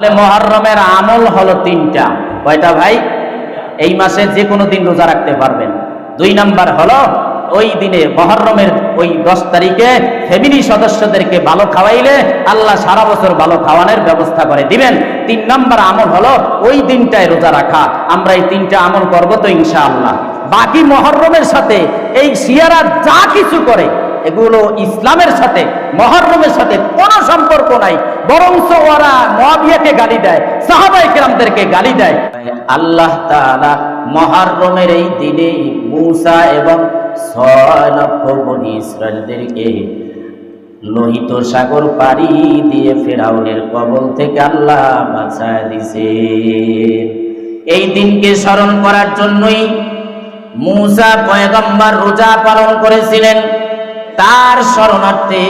তাহলে মহরমের আমল হলো তিনটা। কয়টা ভাই? এই মাসে যে কোনো দিন রোজা রাখতে পারবেন। দুই নাম্বার হলো, ওই দিনে মহরমের ওই দশ তারিখে ফ্যামিলি সদস্যদেরকে ভালো খাওয়াইলে আল্লাহ সারা বছর ভালো খাওয়ানোর ব্যবস্থা করে দিবেন। তিন নাম্বার আমল হলো, ওই দিনটায় রোজা রাখা। আমরা এই তিনটা আমল করব তো ইনশাআল্লাহ। বাকি মহরমের সাথে এই শিয়ারা যা কিছু করে এগুলো ইসলামের সাথে, মহরমের সাথে কোনো সম্পর্ক নাই। বরঞ্চ ওরা মহাবিয়াকে গালি দেয় সাহাবাই কেরামদেরকে গালি দেয়। আল্লাহ তাআলা মহরমের এই দিনে মূসা এবং ছয় লক্ষ বনি লোহিত সাগর পাড়ি দিয়ে ফেরাউনের কবল থেকে আল্লাহ বাঁচায় দিছে। এই দিনকে স্মরণ করার জন্যই মূসা পয়গম্বর রোজা পালন করেছিলেন। তার শরণার্থে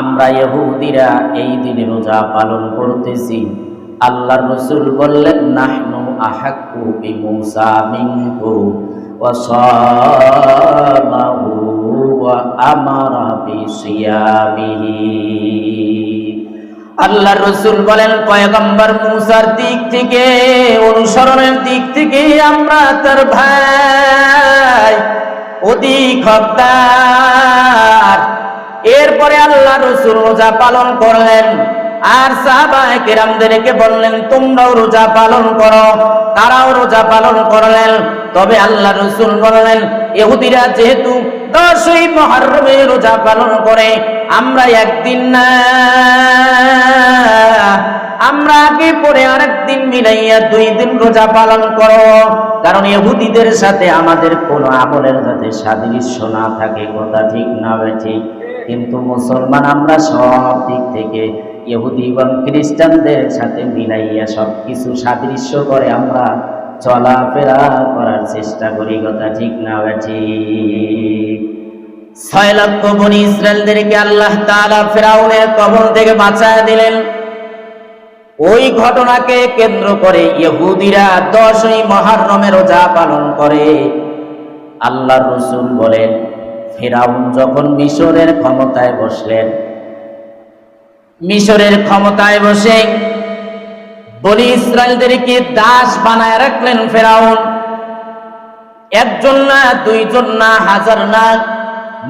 আমরা ইহুদিরা এই দিনে রোজা পালন করতেছি। আল্লাহ রসুল বললেন, নাহনু আহাক্কু বি মূসা মিনকু ওয়া সামাহু ওয়া আমারা আল্লাহ রসুল বলেন, পয়গম্বর মুসার দিক থেকে, অনুসরণের দিক থেকে আমরা তার ভাই অধিক হকদার এরপরে আল্লাহ রসুল রোজা পালন করলেন। আর সাহাবায়ে কেরামদেরকে বললেন, তোমরাও রোজা পালন করো। তারাও রোজা পালন করলেন। তবে আল্লাহ রসুল বললেন, ইহুদিরা যেহেতু দশই মহরমে রোজা পালন করে, আমরা একদিন না আমরা আগে পরে আরেকদিন মিলাইয়া দুই দিন রোজা পালন করো। কারণ ইহুদিদের সাথে আমাদের কোনো আমলের যাতে সাদৃশ্য না থাকে, কথা ঠিক না ঠিক। কিন্তু মুসলমান আমরা সব দিক থেকে ইহুদি এবং খ্রিস্টানদের সাথে মিলাইয়া সব কিছু সাদৃশ্য করে আমরা চলাফেরা করার চেষ্টা করি, কথা ঠিক না ঠিক। ছয় লক্ষ বনি ইসরায়েলদেরকে আল্লাহ তাআলা ফেরাউনের কবল থেকে বাঁচায় দিলেন। ওই ঘটনাকে কেন্দ্র করে ইহুদিরা দশই মহারমে রোজা পালন করে। আল্লাহ রসুল বলেন, ফেরাউন যখন মিশরের ক্ষমতায় বসলেন, মিশরের ক্ষমতায় বসে বনি ইসরায়েলদেরকে দাস বানায় রাখলেন ফেরাউন। একজন না, দুইজন না, হাজার না,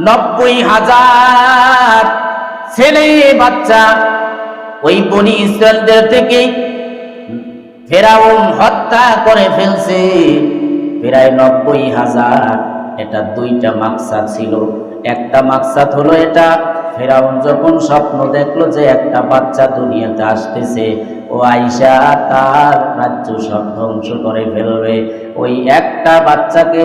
নব্বই হাজার ছেলে বাচ্চা ওই বনি ইসরায়েলদের থেকে ফেরাউন হত্যা করে ফেলছে। প্রায় নব্বই হাজার। এটা দুইটা মাকসাদ ছিল। একটা মাকসাদ হলো এটা। ফেরাউন যখন স্বপ্ন দেখল যে একটা বাচ্চা দুনিয়াতে আসতেছে, ও আইসা তার রাজ্য সব ধ্বংস করে ফেলবে। ওই একটা বাচ্চাকে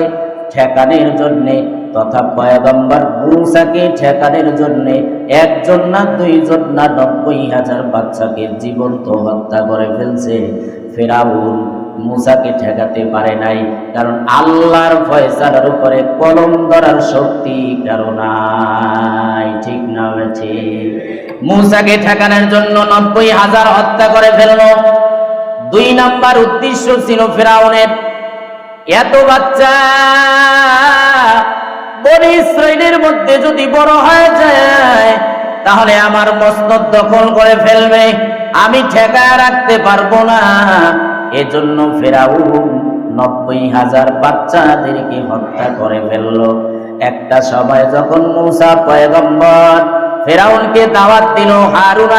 ঠেকানোর জন্যে তথা পয়গম্বর মুসাকে ঠেকানোর জন্যে একজন না দুইজন না নব্বই হাজার বাচ্চাকে জীবন্ত হত্যা করে ফেলছে। ফেরাউন মুসাকে ঠেকাতে পারে নাই, কারণ আল্লাহর ফয়সালার উপরে কলম ধরার শক্তি কারণ ঠিক না ঠিক। মুসাকে ঠেকানোর জন্য নব্বই হাজার হত্যা করে ফেলল। দুই নাম্বার উদ্দেশ্য ছিল ফেরাউনের, এত বাচ্চা বনি ইসরায়েলের মধ্যে যদি বড় হয়ে যায়, তাহলে আমার মসনদ দখল করে ফেলবে। আমি ঠেকায় রাখতে পারব না। এজন্য ফেরাউন নব্বই হাজার বাচ্চাদেরকে হত্যা করে ফেলল। একটা সময় যখন মুসা পয়গম্বর ফেরাউনকে দাওয়াত দিল, হারুন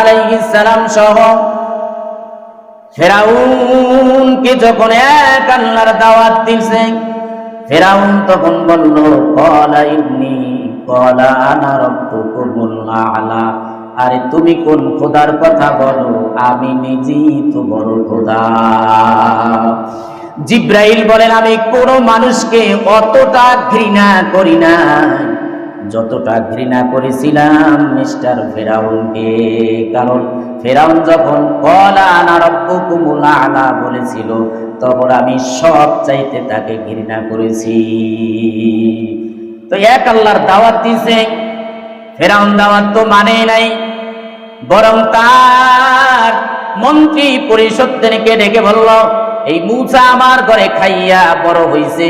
সালাম সহ, ফেরাউনকে যখন এক আল্লাহর দাওয়াত দিছে ফেরাউন তখন বলল, কলা কলা আনা আলা। আরে তুমি কোন খোদার কথা বলো? আমি নিজেই তো বড় খোদা। জিব্রাইল বলেন, আমি কোন মানুষকে অতটা ঘৃণা করি না। যতটা ঘৃণা করেছিলাম মিস্টার ফেরাউনকে। কারণ ফেরাউন যখন কলা আনা রব্বুকুমুল আলা বলেছিল তখন আমি সব চাইতে তাকে ঘৃণা করেছি। তো এক আল্লাহর দাওয়াত দিছে ফেরাউন দাওয়াত তো মানে নাই, বরং তার মন্ত্রী পরিষদদেরকে ডেকে বলল, এই মুসা আমার ঘরে খাইয়া বড় হইছে,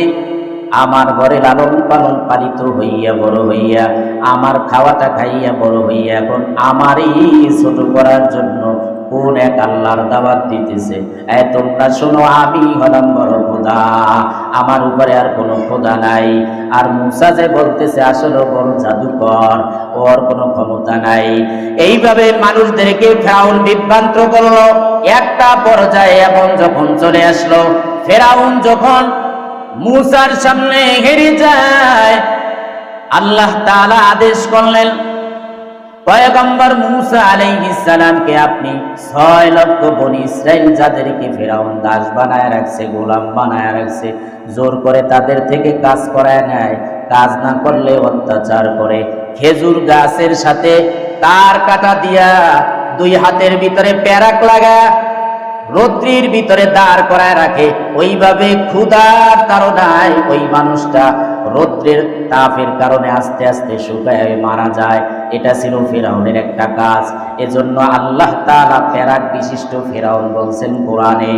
আমার ঘরে লালন পালন পালিত হইয়া বড় হইয়া, আমার খাওয়াটা খাইয়া বড় হইয়া, এখন আমারই ছোট করার জন্য কোন এক আল্লাহর দাওয়াত দিতেছে। এ তোমরা শোনো, আমি হলাম বড় খোদা। আমার উপরে আর কোনো খোদা নাই। আর মুসা যে বলতেছে, আসলে বড় জাদুকর ওর কোনো ক্ষমতা নাই। এইভাবে মানুষদেরকে ফেরাউন বিভ্রান্ত করল। একটা পর্যায়ে এবং যখন চলে আসলো, ফেরাউন যখন মুসার সামনে হেরে যায়, আল্লাহ তাআলা আদেশ করলেন পয়গম্বর মুসা আলাইহিস সালামকে আপনি ছয় লক্ষ বনি ইসরাইল যাদেরকে ফেরাউন দাস বানায় রাখছে, গোলাম বানায় রাখছে, জোর করে তাদের থেকে কাজ করায় নেয়। কাজ না করলে অত্যাচার করে। খেজুর গাছের সাথে তার কাটা দিয়া দুই হাতের ভিতরে প্যারাক লাগা রৌদ্রির ভিতরে দাঁড় করায় রাখে। ওইভাবে ক্ষুধার তাড়নায় ওই মানুষটা রৌদ্রের তাপের কারণে আস্তে আস্তে শুকায় মারা যায়। এটা ছিল ফেরাউনের একটা কাজ। এজন্য আল্লাহ তাআলা প্যারাক বিশিষ্ট ফেরাউন বলছেন কোরআনে।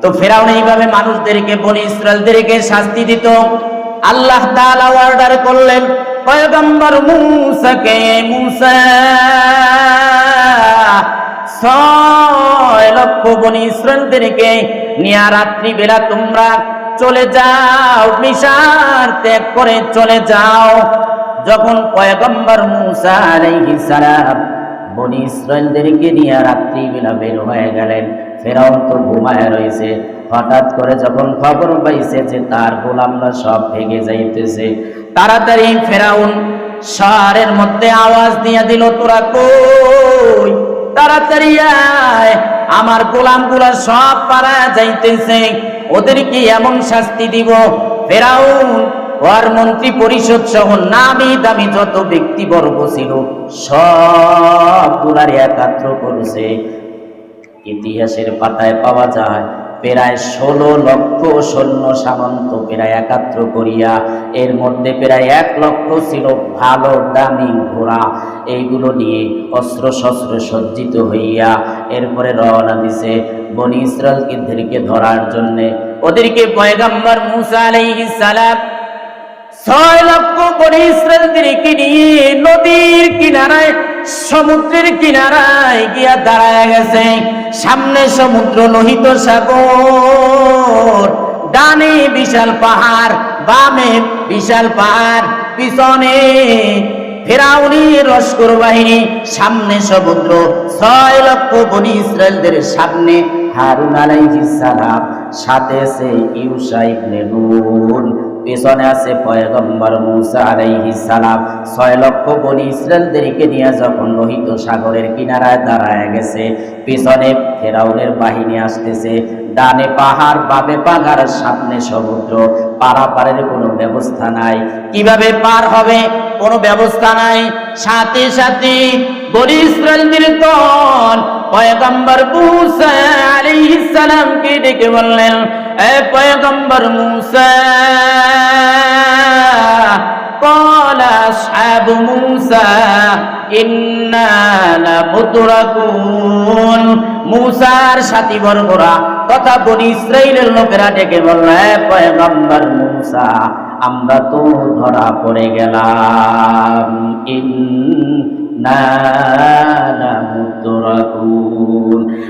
তো ফেরাউন এইভাবে মানুষদেরকে, বনি ইসরায়েলদেরকে শাস্তি দিত। আল্লাহ তাআলা অর্ডার করলেন, পয়গম্বর মুসাকে, মুসা, ছয় লক্ষ বনি ইসরায়েলদেরকে নিয়ে রাত্রি বেলা তোমরা চলে যাও, মিশার ত্যাগ করে চলে যাও। যখন পয়গম্বর মুসা আলাইহিস সালাম বনি ইসরায়েলদেরকে নিয়ে রাত্রি বেলা বের হয়ে গেলেন, ফেরাউন তো ঘুমায় রয়েছে। হঠাৎ করে যখন খবর পাইছে যে তার গোলামরা সব ভেঙে যাইতেছে, তাড়াতাড়ি ফেরাউন শহরের মধ্যে আওয়াজ দিয়ে দিল, তোরা কই? তাড়াতাড়ি আয়, আমার গোলামগুলা সব পারা যাইতেছে। ওদেরকে এমন শাস্তি দিব, ফেরাউন ওর মন্ত্রী পরিষদ সহ নামি দামি যত ব্যক্তিবর্গ ছিল সবগুলার একাত্র করেছে। ইতিহাসের পাতায় পাওয়া যায় প্রায় ষোলো লক্ষ সৈন্য সামন্ত প্রায় একাত্র করিয়া, এর মধ্যে প্রায় এক লক্ষ ছিল ভালো দামি ঘোড়া। এইগুলো নিয়ে অস্ত্র শস্ত্র সজ্জিত হইয়া এরপরে রওনা দিছে বনি ইসরায়েলকে ধরার জন্যে। ওদেরকে পয়গাম্বর মুসা আলাইহিস সালাম ছয় লক্ষ বনি ইসরায়েলদেরকে নিয়ে নদীর কিনারায়, সমুদ্রের কিনারায় গিয়া দাঁড়ায় গেছে? সামনে সমুদ্র, লোহিত সাগর। ডানে বিশাল পাহাড়, বামে বিশাল পাহাড়, পিছনে ফেরাউনি লস্কর বাহিনী, সামনে সমুদ্র। ছয় লক্ষ বনি ইসরায়েলদের সামনে হারুন আলাইহিস সালাম, সাথে সে ইউসা ইবনে পেছনে আছে পয়গম্বর মুসা আলাইহিস সালাম। ছয় লক্ষ বনি ইসরায়েলদেরকে নিয়ে যখন লোহিত সাগরের কিনারায় দাঁড়ায় গেছে, পিছনে ফেরাউনের বাহিনী আসতেছে। ডানে পাহাড়, বামে পাহাড় সামনে সমুদ্র। পারাপারের কোনো ব্যবস্থা নাই। কীভাবে পার হবে? কোনো ব্যবস্থা নাই। সাথে সাথে বনি ইসরায়েলদের দল পয়গম্বর মুসা আলাইহিস সালামকে ডেকে বললেন এ পয়গম্বর মুসা قال أصحاب موسى إنا لمدركون মুসার সাথী বর্গরা তথা বনি ইসরাইলের লোকেরা ডেকে বলল "এ পয়গম্বর মুসা আমরা তো ধরা পড়ে গেলাম ইন্না লামুদরাকুন।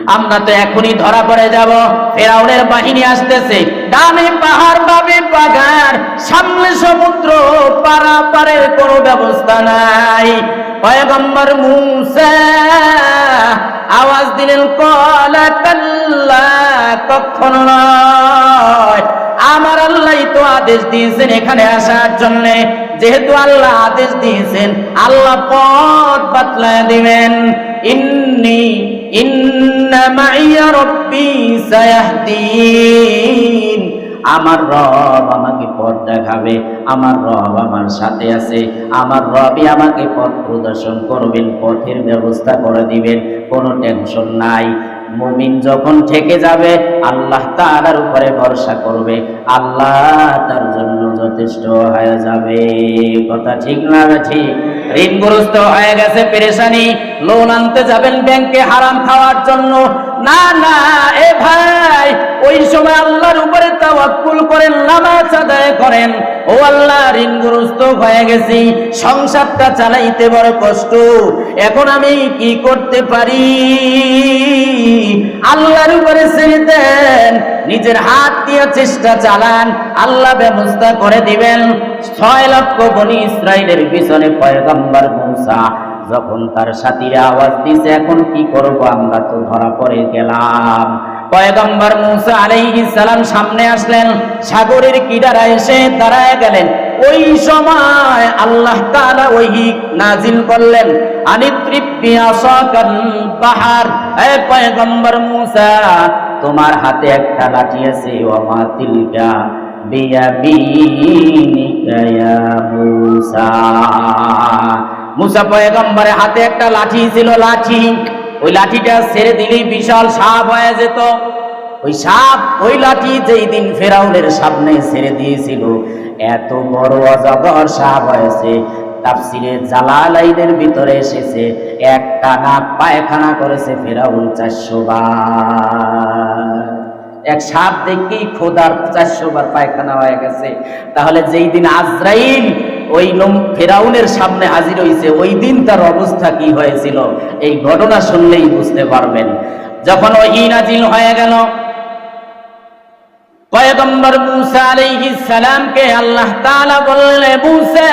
আমরা তো এখনই ধরা পড়ে যাব। ফেরাউনের বাহিনী আসতেছে। ডানে পাহাড় বাবে পাগার সামনে সমুদ্র, পারাপারের কোনো ব্যবস্থা নাই। পয়গম্বর মুসা, আওয়াজ দিলেন, কলা কাল্লা, কখনো নয়। আমার আল্লাহ তো আদেশ দিয়েছেন এখানে আসার জন্য। যেহেতু আল্লাহ আদেশ দিয়েছেন, আল্লাহ পথ বাতলায় দিবেন। ইন্নি আমার রব আমাকে পথ দেখাবে, আমার রব আমার সাথে আছে। আমার রবই আমাকে পথ প্রদর্শন করবেন, পথের ব্যবস্থা করে দিবেন, কোনো টেনশন নাই। মুমিন যখন থেকে যাবে, আল্লাহ তার উপরে ভরসা করবে। আল্লাহ তার জন্য যথেষ্ট হয়ে যাবে। কথা ঠিক না ঠিক? ঋণগ্রস্ত হয়ে গেছে, পেরেশানি। লোন আনতে যাবেন ব্যাংকে হারাম খাওয়ার জন্য। না না, এ ভাই, ওই সময় আল্লাহর উপরে তাওয়াক্কুল করেন, নামাজ আদায় করেন। ও আল্লাহ, ঋণগ্রস্ত হয়ে গেছি, সংসারটা চালাইতে বড় কষ্ট। এখন আমি কি করতে পারি? আল্লাহর উপরে দেন, নিজের হাত দিয়ে চেষ্টা চালান, আল্লাহ ব্যবস্থা করে দিবেন। ছয় লক্ষ বনি ইসরায়েলের পিছনে পয়গম্বর মুসা যখন তার সাথীরা আওয়াজ দিছে, এখন কি করব? আমরা তো ধরা পড়ে গেলাম। পয়গম্বর মুসা আলাইহিস সালাম সামনে আসলেন, সাগরের কিনারা এসে দাঁড়ায় গেলেন। ওই সময় আল্লাহ তাআলা ওহি নাজিল করলেন আনিত্রিপি আসাকাল বাহার। এ পয়গম্বর মুসা, তোমার হাতে একটা লাঠি আছে ওমা তিলকা বিয়ামিনিকা ইয়া মুসা। মুসা পয়গম্বরের হাতে একটা লাঠি ছিল লাঠি। ওই লাঠিটা ছেড়ে দিলেই বিশাল সাপ হয়ে যেত। ওই সাপ ওই লাঠি যেই দিন ফেরাউনের সামনে ছেড়ে দিয়েছিল। এত বড় অজগর সাপ হয়েছে, তাফসিরে জালালাইনের ভিতরে এসেছে। একটা না পায়খানা করেছে ফেরাউন চারশো বার। এক সাপ দেখেই খোদার চারশো বার পায়খানা হয়ে গেছে। তাহলে যেই দিন আজরাইল ওই ফেরাউনের সামনে হাজির হয়েছে ওই দিন তার অবস্থা কি হয়েছিল? এই ঘটনা শুনলেই বুঝতে পারবেন। যখন ওই নাজিল হয়ে গেল, পয়গম্বর মুসা সালামকে আল্লাহ তাআলা বললেন মুসা,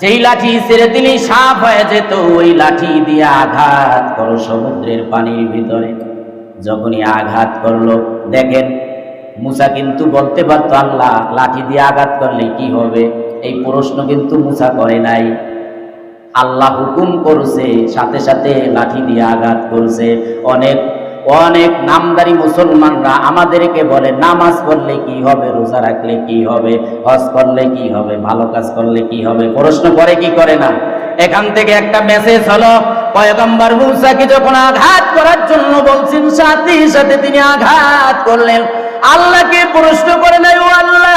যেই লাঠি ছেড়ে দিলি সাপ হয়ে যেত। ওই লাঠি দিয়ে আঘাত করো সমুদ্রের পানির ভিতরে। যখনই আঘাত করল, দেখেন মুসা কিন্তু বলতে পারতো, আল্লাহ, লাঠি দিয়ে আঘাত করলে কি হবে? এই প্রশ্ন কিন্তু মুসা করে নাই। আল্লাহ হুকুম করছে, সাথে সাথে লাঠি দিয়ে আঘাত করছে। অনেক অনেক নামদারি মুসলমানরা আমাদেরকে বলে, নামাজ পড়লে কি হবে? রোজা রাখলে কি হবে? হজ করলে কি হবে? ভালো কাজ করলে কি হবে? প্রশ্ন করে কি করে না? এখান থেকে একটা মেসেজ হলো, পয়গম্বর মুসাকে যখন আঘাত করার জন্য বলছেন, সাথে সাথে তিনি আঘাত করলেন। আল্লাহকে প্রশ্ন করে নাই, ও আল্লাহ,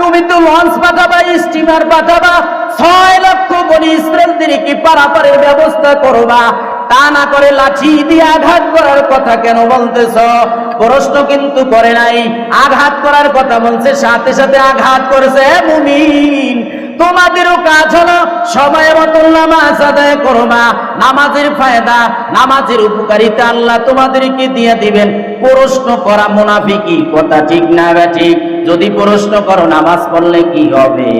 তুমি তো লঞ্চ পাঠাবা, স্টিমার পাঠাবা, ছয় লক্ষ বনি ইসরায়েলদেরকে পারাপারের ব্যবস্থা করবা? তা না করে লাঠি দিয়ে আঘাত করার কথা কেন বলতেছ? প্রশ্ন কিন্তু করে নাই। আঘাত করার কথা বলছে, সাথে সাথে আঘাত করেছে মুমিন তোমাদেরও কাজ হলো সময় মতো নামাজ আদায় করবা নামাজের ফায়দা নামাজের উপকারিতা আল্লাহ তোমাদেরকে দিয়ে দিবেন। প্রশ্ন করা মুনাফিকি কথা ঠিক না ঠিক? যদি প্রশ্ন করো নামাজ পড়লে কি হবে?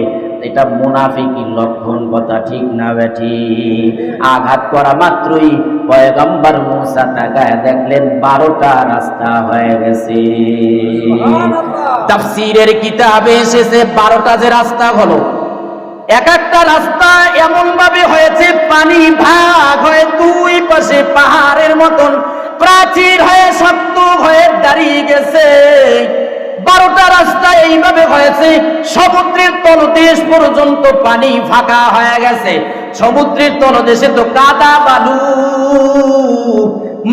এটা মুনাফিকির লক্ষণ কথা ঠিক না বেঠি আঘাত করা মাত্রই পয়গম্বর মুসা তাকায় দেখলেন বারোটা রাস্তা হয়ে গেছে। তাফসিরের কিতাবে এসেছে বারোটা যে রাস্তা হলো এক একটা রাস্তা এমন ভাবে হয়েছে, পানি ভাগ হয়ে দুই পাশে পাহাড়ের মতন, প্রাচীর হয়ে শক্ত হয়ে দাঁড়িয়ে গেছে। বারোটা রাস্তা এইভাবে হয়েছে, সমুদ্রের তলদেশ পর্যন্ত পানি ফাঁকা হয়ে গেছে। সমুদ্রের তলদেশে তো কাদা বালু।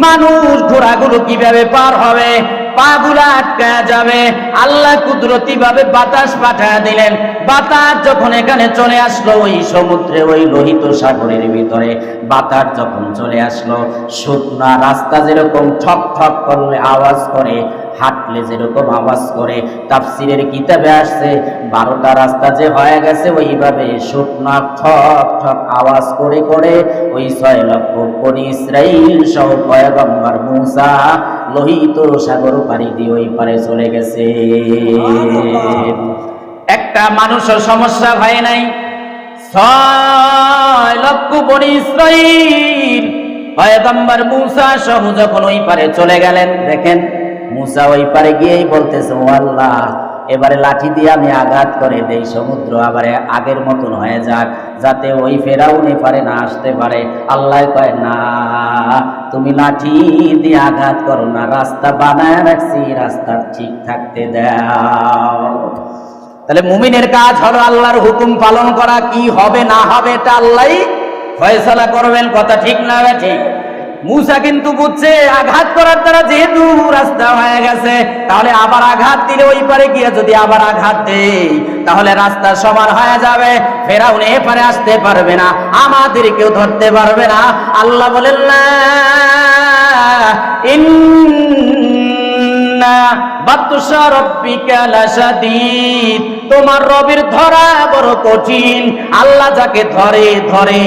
মানুষ ঘোড়াগুলো কীভাবে পার হবে? পাগুলা আটকা যাবে। আল্লাহ কুদরতি ভাবে বাতাস পাঠা দিলেন। বাতাস যখন এখানে চলে আসলো, ওই সমুদ্রে, ওই লোহিত সাগরের ভিতরে বাতাস যখন চলে আসলো শুকনা রাস্তা যেরকম ঠক ঠক করলে আওয়াজ করে, হাঁটলে যেরকম আওয়াজ করে কিতাবে আসছে, বারোটা রাস্তা যে হয়ে গেছে, ওইভাবে শুকনা ঠক ঠক আওয়াজ করে করে, ওই ছয় লক্ষ সহ মুসা লোহিত সাগর পাড়ি দিয়ে ওই পারে চলে গেছে। একটা মানুষের সমস্যা হয় নাই। পারে চলে গেলেন, দেখেন ওই পারে গিয়েই বলতেছে আল্লাহ, এবারে লাঠি দিয়ে আমি আঘাত করে দেই, সমুদ্র আবার আগের মতন হয়ে যাক, যাতে ওই ফেরাউন পারে না আসতে পারে। আল্লাহ কয়, না তুমি লাঠি দিয়ে আঘাত করো না, রাস্তা বানায় রাখছি, রাস্তা ঠিক থাকতে দাও। তাহলে মুমিনের কাজ হলো আল্লাহর হুকুম পালন করা, কি হবে না হবে এটা আল্লাহ ফয়সলা করবেন, কথা ঠিক না ঠিক? মুসা কিন্তু বুঝছে আঘাত করার দ্বারা যেহেতু রাস্তা হয়ে গেছে, তাহলে আবার আঘাত দিলে ওই পারে গিয়ে যদি আবার আঘাত দেই, তাহলে রাস্তা সমান হয়ে যাবে। ফেরাউন এ পারে আসতে পারবে না আমাদের কেউ ধরতে পারবে না। আল্লাহ বলেন না তোমার রবের ধরা বড় কঠিন, আল্লাহ যাকে ধরে ধরে।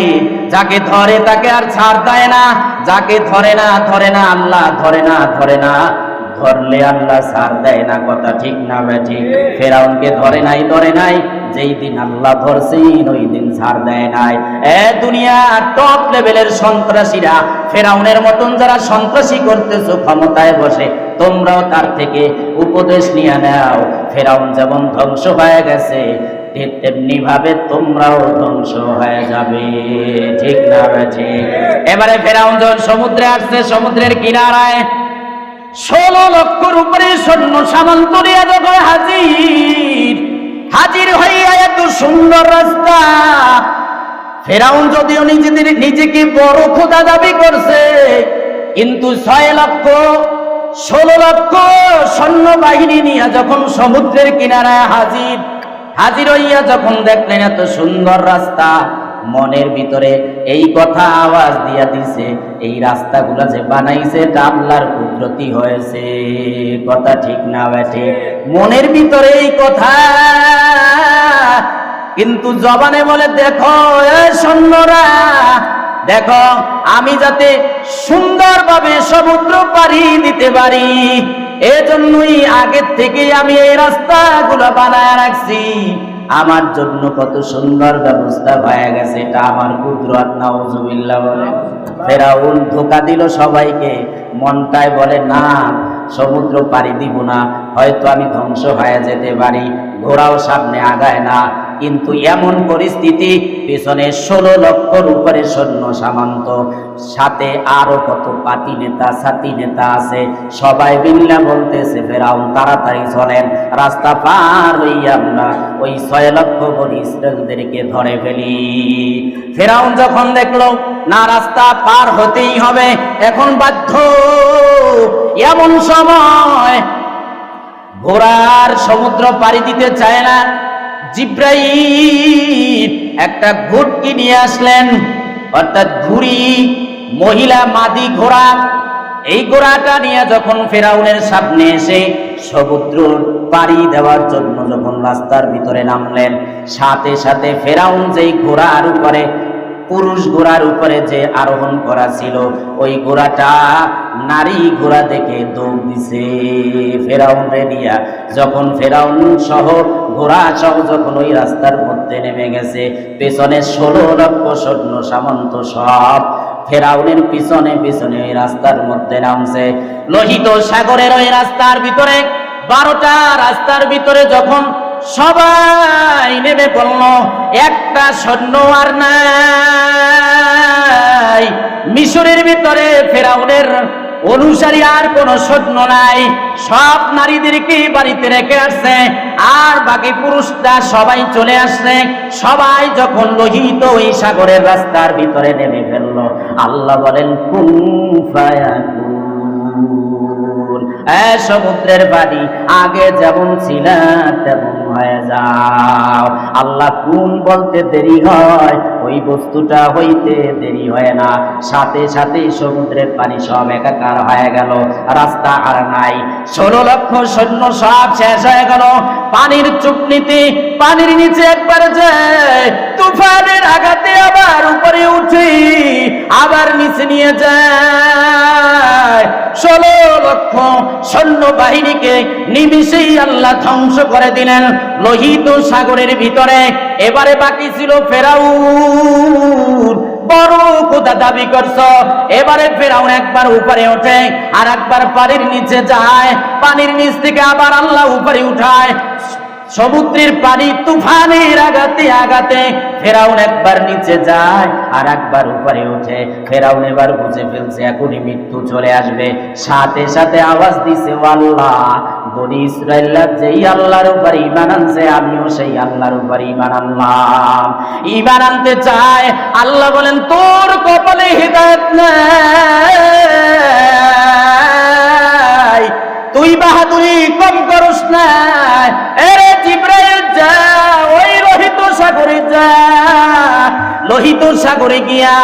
যাকে ধরে তাকে আর ছাড় দেয় না, যাকে ধরে না ধরে না, আল্লাহ ধরে না ধরে না, ধরলে আল্লাহ ছাড় দেয় না, কথা ঠিক না বেঠি ফেরাউনকে ধরে নাই ধরে নাই, যেই দিন আল্লাহ ধরছেন, ওই দিন ছাড় দেয় নাই। এ দুনিয়া টপ লেভেলের সন্ত্রাসীরা, ফেরাউনের মতন যারা সন্ত্রাসী করতেছো, ক্ষমতায় বসে, তোমরাও তার থেকে উপদেশ নিয়ে নাও। ফেরাউন যেমন ধ্বংস হয়ে গেছে ঠিক তেমনি ভাবে তোমরাও ধ্বংস হয়ে যাবে। ঠিক না এবারে ফেরাউন যখন সমুদ্রে আসছে, সমুদ্রের কিনারায় ষোলো লক্ষর উপরে সৈন্য সামন্ত নিয়ে যখন হাজির হাজির হইয়া এত সুন্দর রাস্তা, ফেরাউন যদিও নিজেদের, নিজেকে বড় খোদা দাবি করছে, কিন্তু ছয় লক্ষ, ষোলো লক্ষ সৈন্য বাহিনী নিয়ে যখন সমুদ্রের কিনারায় হাজির হাজির হইয়া যখন দেখলেন এত সুন্দর রাস্তা, মনের ভিতরে এই কথা আওয়াজ দিয়া দিছে, এই রাস্তাগুলা যে বানাইছে এটা আল্লাহর কুদরতি হয়েছে। কথা ঠিক না বেঠে? মনের ভিতরে এই কথা, কিন্তু জবানে বলে, দেখো এ সৈন্যরা, দেখো, আমি যাতে সুন্দরভাবে সমুদ্র পাড়ি দিতে পারি। এজন্যই আগের থেকে আমি এই রাস্তাগুলো বানায় রাখছি। আমার জন্য কত সুন্দর ব্যবস্থা হয়ে গেছে, এটা আমার কুদরত, নাউজুবিল্লাহ বলে। ফেরাউন ধোকা দিল সবাইকে, মনটায় বলে, না, সমুদ্র পাড়ি দিব না। হয়তো আমি ধ্বংস হয়ে যেতে পারি। ঘোড়াও সামনে আগায় না। কিন্তু এমন পরিস্থিতি, পেছনে ষোলো লক্ষর উপরে সৈন্য সামন্ত। সাথে আরও কত পাতি নেতা সাথী নেতা আছে। সবাই বিল্লা বলতেছে, ফেরাউন, তাড়াতাড়ি চলেন। রাস্তা পার হইয়া আমরা। ওই ছয় লক্ষ বনি ইসরায়েলদেরকে ধরে ফেলি। ফেরাউন যখন দেখল, না, রাস্তা পার হতেই হবে। এখন বাধ্য। এমন সময় ঘোড়ার সমুদ্র পাড়ি দিতে চায় না। জিব্রাইল একটা ঘুটকি নিয়ে আসলেন। অর্থাৎ ঘুড়ি, মহিলা, মাদি, ঘোড়া। এই ঘোড়াটা নিয়ে যখন ফেরাউনের সামনে এসে সমুদ্র পাড়ি দেওয়ার জন্য যখন রাস্তার ভিতরে নামলেন, সাথে সাথে ফেরাউন যেই ঘোড়ার উপরে পুরুষ ঘোড়ার উপরে যে আরোহণ করা ছিল, ওই ঘোড়াটা নারী ঘোড়া দেখে দৌড় দিছে। ফেরাউন রেডিয়া যখন ফেরাউন সহ ঘোড়া সহ যখন ওই রাস্তার মধ্যে নেমে গেছে, পেছনে ষোলো লক্ষ সৈন্য সামন্ত সব ফেরাউনের পিছনে পিছনে ওই রাস্তার মধ্যে নামছে। লোহিত সাগরের ওই রাস্তার ভিতরে, বারোটা রাস্তার ভিতরে যখন সবাই নেমে পড়ল একটা সৈন্য আর নাই। মিশরের ভিতরে ফেরাউনের অনুসারী আর কোন সৈন্য নাই। সব নারীদেরকে বাড়িতে রেখে আসছে? আর বাকি পুরুষরা সবাই চলে আসছে। সবাই যখন লোহিত ওই সাগরের রাস্তার ভিতরে নেমে ফেলল, আল্লাহ বলেন এ সমুদ্রের বাড়ি, আগে যেমন ছিল, তেমন হয়ে যাও। আল্লাহ কোন বলতে দেরি হয়, ওই বস্তুটা হইতে দেরি হয় না। সাথে সাথে সমুদ্রের পানি সব একাকার হয়ে গেল, রাস্তা আর নাই। ষোলো লক্ষ সৈন্য সব শেষ হয়ে গেল। পানির চুকনিতে পানির নিচে একবার যায় তুফানের আঘাতে আবার উপরে উঠি, আবার নিচে নিয়ে যায়। ষোলো লক্ষ সৈন্য বাহিনীকে নিমিশেই আল্লাহ ধ্বংস করে দিলেন। লোহিত সাগরের ভিতরে। এবারে বাকি ছিল ফেরাউন। বড় কোথা দাবি করছ। এবারে ফেরাউন একবার উপরে ওঠে আর একবার পানির নিচে যায়। পানির নিচ থেকে আবার আল্লাহ উপরে উঠায়। সমুদ্রের পানি তুফানের আগাতে আগাতে ফেরাউন একবার নিচে যায় আর একবার উপরে ওঠে। ফেরাউন এবার বুঝে ফেলছে এখনই মৃত্যু চলে আসবে। সাথে সাথে আওয়াজ দিছে, আল্লাহ, বনি ইসরায়েলরা যেই আল্লাহর উপর ইমান আনছে, আমিও সেই আল্লাহর উপর ইমান আনলাম। ইমান আনতে চায়, আল্লাহ বলেন, তোর কপালে হৃদায়ত নাই। ওই সাগরে গিয়া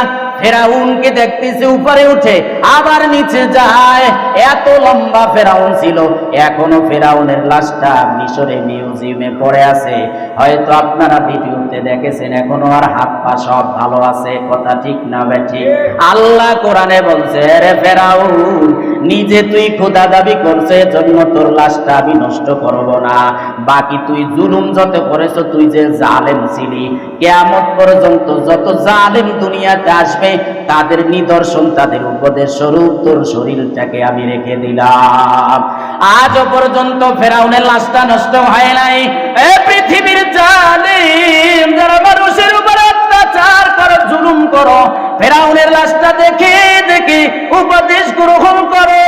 ফেরাউনকে দেখতেছে, উপরে উঠে আবার নিচে যায়। এত লম্বা ফেরাউন ছিল। এখনও ফেরাউনের লাশটা মিশরে মিউজিয়ামে পড়ে আছে। হয়তো আপনারা ভিডিওতে দেখেছেন, এখনও আর হাত পা সব ভালো আছে। কথা ঠিক না বেঠি আল্লাহ কোরআনে বলছে রে ফেরাউন নিজে তুই খোদা দাবি করছে জন্য তোর লাশটা আমি নষ্ট করব না। বাকি তুই জুলুম যত করেছ, তুই যে জালেম ছিলি। কেয়ামত পর্যন্ত যত জালেম দুনিয়াতে আসবে, তাদের নিদর্শন, তাদের উপদেশ স্বরূপ তোর শরীরটাকে আমি রেখে দিলাম। আজও পর্যন্ত ফেরাউনের লাশটা নষ্ট হয় নাই। পৃথিবীর জালিম, যারা মানুষের উপর অত্যাচার করো, জুলুম করো। ফেরাউনের লাশটা দেখে দেখে উপদেশ গ্রহণ করো।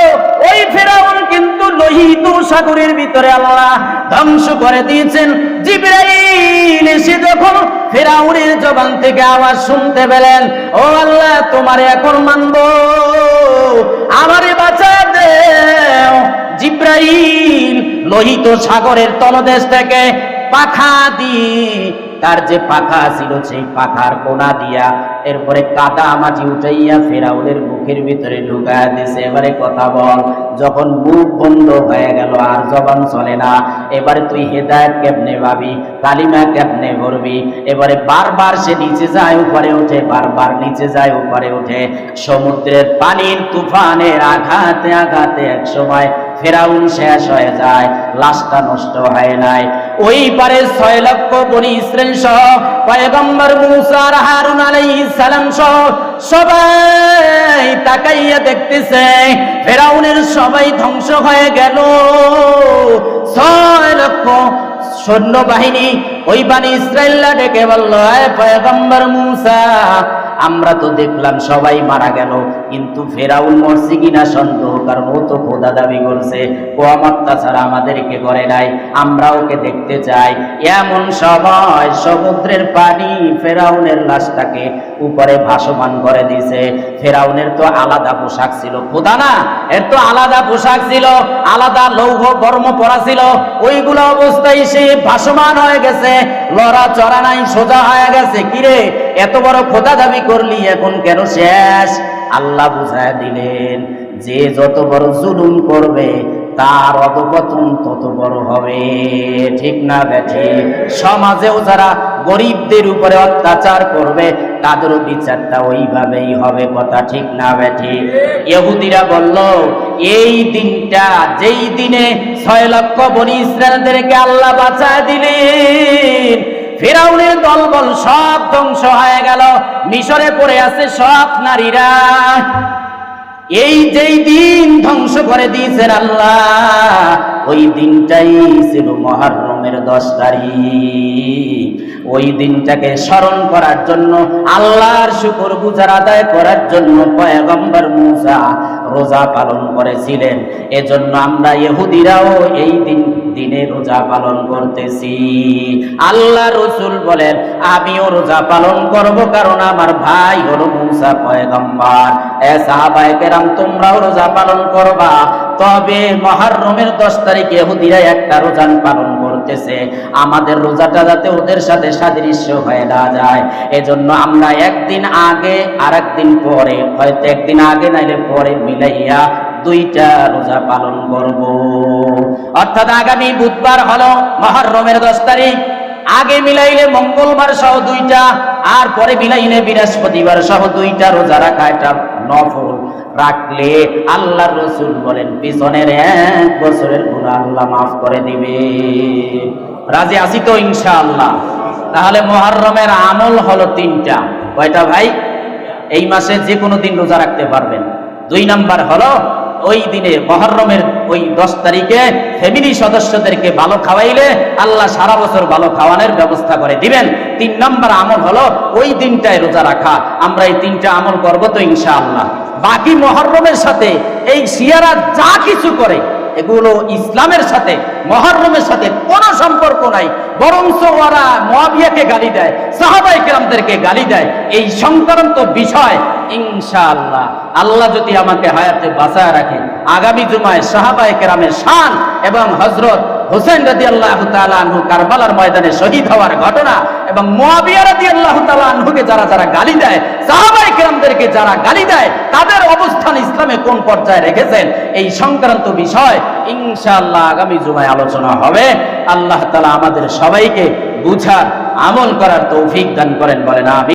ওই ফেরাউন কিন্তু লোহিত সাগরের ভিতরে আল্লাহ ধ্বংস করে দিয়েছেন। জিব্রাইল এসে যখন ফেরাউনের জবান থেকে আওয়াজ শুনতে পেলেন। ও আল্লাহ, তোমার এখন মানব। আমারে বাঁচা দেও। জিব্রাইল লোহিত সাগরের তলদেশ থেকে পাখা দিয়ে তার যে পাখা ছিল সেই পাখার কোনা দিয়া এরপরে কাদা মাঝি উঠাইয়া ফেরাউনের মুখের ভিতরে ঢুকায় দিছে। এবারে কথা বল, যখন মুখ বন্ধ হয়ে গেল আর জবান চলে না, এবারে তুই হেদায়ত কেমনে ভাবি কালিমা কেমনে ভরবি এবারে বারবার সে নিচে যায়, উপরে উঠে বারবার নিচে যায়, উপরে উঠে সমুদ্রের পানির তুফানের আঘাতে আঘাতে এক সময় ফেরাউন শেষ হয়ে যায়, লাশটা নষ্ট হয় নাই। ওই পারে ছয় লক্ষ বনি ইসরায়েল সহ পয়গম্বর মুসা আর হারুন আলাইহিস সালাম সহ সবাই তাকাইয়া দেখতেছে, ফেরাউনের সবাই ধ্বংস হয়ে গেল। ছয় লক্ষ সৈন্যবাহিনী ওই বাণী ইসরায়েল্লা ডেকে বলল "এ পয়গম্বর মুসা আমরা তো দেখলাম সবাই মারা গেল, কিন্তু ফেরাউন মরছে কিনা সন্দেহ, কারণ ও তো খোদা দাবি করছে, ও আমার তাছাড়া আমাদেরকে করে নাই আমরা ওকে দেখতে চাই। এমন সময় সমুদ্রের পানি ফেরাউনের লাশটাকে উপরে ভাসমান করে দিছে ফেরাউনের তো আলাদা পোশাক ছিল, খোদা না, এর তো আলাদা পোশাক ছিল, আলাদা লৌহ বর্ম পরা ছিল, ওইগুলো অবস্থায় সে ভাসমান হয়ে গেছে লড়া চড়া নাই, সোজা হয়ে গেছে, কিরে, এত বড় খোদা দাবি করলি এখন কেন শেষ? আল্লাহ বুঝায় দিলেন, যে যত বড় জুলুম করবে, তার অধপতন তত বড় হবে। ঠিক না বেঠি? সমাজেও যারা গরিবদের উপরে অত্যাচার করবে, তাদেরও বিচারটা ওইভাবেই হবে কথা ঠিক না বেঠি? ইহুদিরা বলল, এই দিনটা, যেই দিনে ছয় লক্ষ বনি ইসরায়েলদেরকে আল্লাহ বাঁচায় দিলেন ফেরাউনের দলবল সব ধ্বংস হয়ে গেল। মিশরে পড়ে আছে সব নারীরা। এই যেই দিন ধ্বংস করে দিয়েছেন আল্লাহ, ওই দিনটাই ছিল মহারমের দশ তারিখ। ওই দিনটাকে স্মরণ করার জন্য, আল্লাহর শুকর গুজার আদায় করার জন্য পয়গম্বর মুসা রোজা পালন করেছিলেন। এজন্য আমরা ইহুদিরাও এই দিন দিনে রোজা পালন করতেছি। আল্লাহ রসুল বলেন, আমিও রোজা পালন করব কারণ আমার ভাই হলো মুসা পয়গম্বর। এ সাহাবায়ে কেরাম, তোমরাও রোজা পালন করবা। তবে মহারমের দশ তারিখে ইহুদিরা একটা রোজা পালন করতেছে আমাদের রোজাটা যাতে ওদের সাথে সাদৃশ্য হয়ে না যায়। এজন্য আমরা একদিন আগে আর একদিন পরে, হয়তো একদিন আগে নাইলে পরে মিলাইয়া দুইটা রোজা পালন করব। অর্থাৎ আগামী বুধবার হলো মহরমের দশ তারিখ। আগে মিলাইলে মঙ্গলবার সহ দুইটা, আর পরে মিলাইলে বৃহস্পতিবার সহ দুইটা রোজা রাখা এটা নফল। রাখলে আল্লাহ রসুল বলেন, পিছনের এক বছরের গুণ আল্লাহ মাফ করে দিবে। রাজি আছি তো ইনশাআল্লাহ? তাহলে মহরমের আমল হলো তিনটা। কয়টা ভাই? এই মাসে যে কোনো দিন রোজা রাখতে পারবেন। দুই নাম্বার হলো, ওই দিনে মহরমের ওই দশ তারিখে ফ্যামিলি সদস্যদেরকে ভালো খাওয়াইলে আল্লাহ সারা বছর ভালো খাওয়ানোর ব্যবস্থা করে দিবেন। তিন নম্বর আমল হলো, ওই দিনটায় রোজা রাখা। আমরা এই তিনটা আমল করব তো ইনশাআল্লাহ। বাকি মহরমের সাথে, এই শিয়ারা যা কিছু করে, এগুলো ইসলামের সাথে, মহরমের সাথে কোনো সম্পর্ক নাই। বরঞ্চ ওরা মহাবিয়াকে গালি দেয় সাহাবাই কেরামদেরকে গালি দেয়। এই সংক্রান্ত বিষয়, ইনশাআল্লাহ, আল্লাহ যদি আমাকে হায়াতে বাঁচায় রাখেন আগামী জুমায় সাহাবাই কেরামের শান এবং হজরত হোসেন রাদি আল্লাহ আনহু কারবালার ময়দানে শহীদ হওয়ার ঘটনা এবং মুয়াবিয়া রাদি আল্লাহ আনহুকে যারা যারা গালি দেয় সাহাবাই কেরামদেরকে যারা গালি দেয়, তাদের অবস্থান ইসলামে কোন পর্যায়ে রেখেছেন? এই সংক্রান্ত বিষয় ইনশাআল্লাহ আগামী জুমায় আলোচনা হবে। আল্লাহ তালা আমাদের সবাইকে বুঝার, আমল করার তৌফিক দান করেন, বলেন আমি